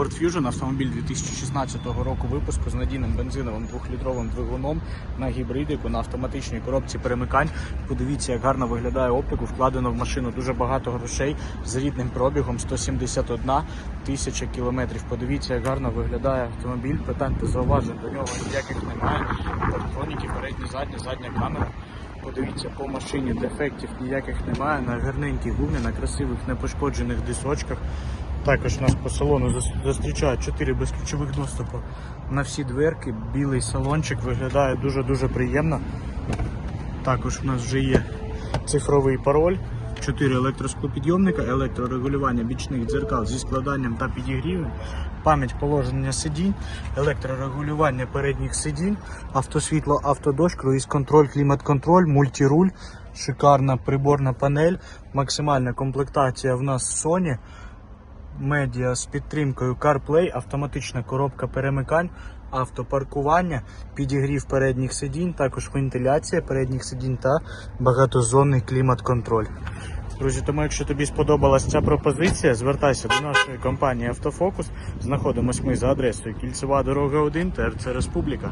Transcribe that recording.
Ford Fusion, автомобіль 2016 року випуску з надійним бензиновим двохлітровим двигуном на гібридику, на автоматичній коробці перемикань. Подивіться, як гарно виглядає оптику. Вкладено в машину дуже багато грошей з рідним пробігом 171 тисяча кілометрів. Подивіться, як гарно виглядає автомобіль. Питань та зауважень до нього ніяких немає. Парктроніки, передні, задні, задня камера. Подивіться по машині, дефектів ніяких немає. На гарненькій гумі, на красивих непошкоджених дисочках. Також нас по салону зустрічають 4 безключових доступу на всі дверки. Білий салончик виглядає дуже-дуже приємно. Також у нас вже є цифровий пароль. 4 електросклопідйомника, електрорегулювання бічних дзеркал зі складанням та підігрівом, пам'ять положення сидінь, електрорегулювання передніх сидінь, автосвітло, автодощ, круїз-контроль, клімат-контроль, мультируль, шикарна приборна панель, максимальна комплектація в нас Sony, медіа з підтримкою CarPlay, автоматична коробка перемикань, автопаркування, підігрів передніх сидінь, також вентиляція передніх сидінь та багатозонний клімат-контроль. Друзі, тому якщо тобі сподобалась ця пропозиція, звертайся до нашої компанії Автофокус. Знаходимось ми за адресою Кільцева дорога 1, ТРЦ Республіка.